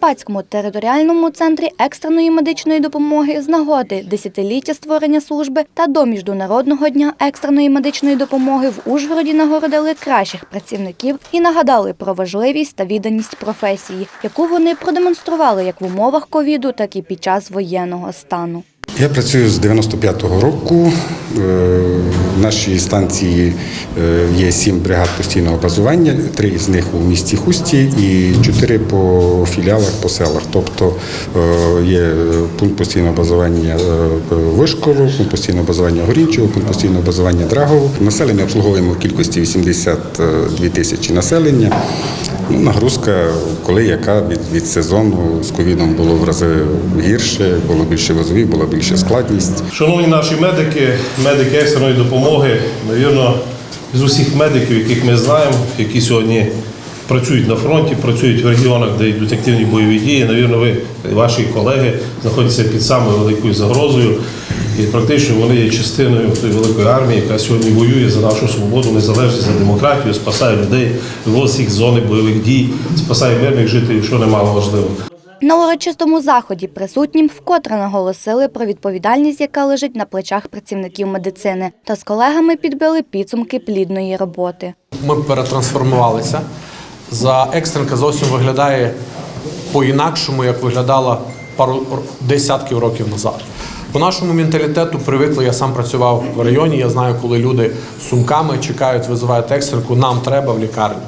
Закарпатському територіальному центрі екстреної медичної допомоги з нагоди десятиліття створення служби та до Міжнародного дня екстреної медичної допомоги в Ужгороді нагородили кращих працівників і нагадали про важливість та відданість професії, яку вони продемонстрували як в умовах ковіду, так і під час воєнного стану. Я працюю з 95-го року. Нашій станції е, є сім бригад постійного базування, три з них у місті Хусті і чотири по філіалах по селах. Тобто е, є пункт постійного базування е, Вишково, пункт постійного базування Горінчого, пункт постійного базування Драгово. Населення обслуговуємо в кількості 82 тисячі населення. Нагрузка, коли яка від, від сезону з ковідом було в рази гірше, було більше вазовів, була більша складність. Шановні наші медики, медики екстреної допомоги, навірно, з усіх медиків, яких ми знаємо, які сьогодні працюють на фронті, працюють в регіонах, де йдуть активні бойові дії, навірно, ви, ваші колеги, знаходяться під самою великою загрозою. І практично вони є частиною тої великої армії, яка сьогодні воює за нашу свободу, незалежність, за демократію, спасає людей, вивозить їх з зони бойових дій, спасає мирних жителів, що немало важливо. На урочистому заході присутнім вкотре наголосили про відповідальність, яка лежить на плечах працівників медицини, та з колегами підбили підсумки плідної роботи. Ми перетрансформувалися. За екстренка зовсім виглядає по-інакшому, як виглядала пару десятків років назад. По нашому менталітету привикли, я сам працював в районі, я знаю, коли люди з сумками чекають, визивають екстренку, нам треба в лікарню.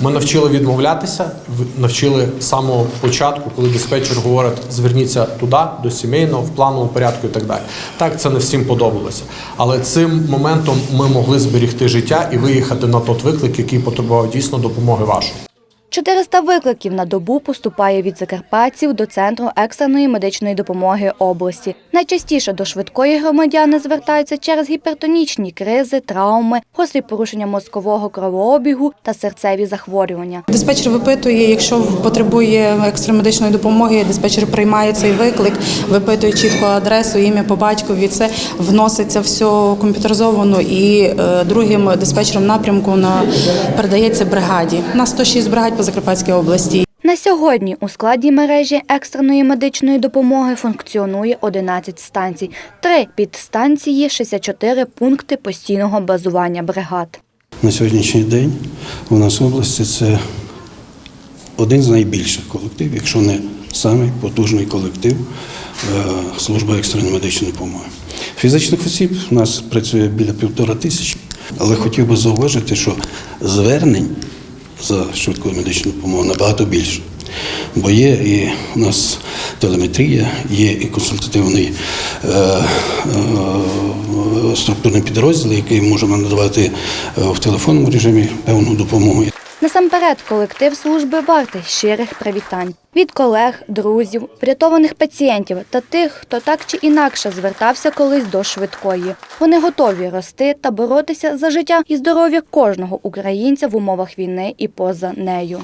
Ми навчили відмовлятися, навчили з самого початку, коли диспетчер говорить, зверніться туди, до сімейного, в плановому порядку і так далі. Так, це не всім подобалося. Але цим моментом ми могли зберегти життя і виїхати на той виклик, який потребував дійсно допомоги вашої. 400 викликів на добу поступає від закарпатців до центру екстреної медичної допомоги області. Найчастіше до швидкої громадяни звертаються через гіпертонічні кризи, травми, гострі порушення мозкового кровообігу та серцеві захворювання. Диспетчер випитує, якщо потребує екстремедичної допомоги, диспетчер приймає цей виклик, випитує чітко адресу, ім'я по батькові. Це вноситься все комп'ютеризовано і е, другим диспетчером напрямку на передається бригаді. У нас 106 бригад по Закарпатській області. На сьогодні у складі мережі екстреної медичної допомоги функціонує 11 станцій, три підстанції, 64 пункти постійного базування бригад. На сьогоднішній день у нас в області це один з найбільших колективів, якщо не самий потужний колектив е, служби екстреної медичної допомоги. Фізичних осіб у нас працює біля півтора тисячі, але хотів би зауважити, що звернень за швидкою медичною допомогою набагато більше. Бо є і у нас телеметрія, є і консультативний е, е, структурний підрозділ, який можемо надавати е, в телефонному режимі певну допомогу. Насамперед, колектив служби вартий щирих привітань від колег, друзів, врятованих пацієнтів та тих, хто так чи інакше звертався колись до швидкої. Вони готові рости та боротися за життя і здоров'я кожного українця в умовах війни і поза нею.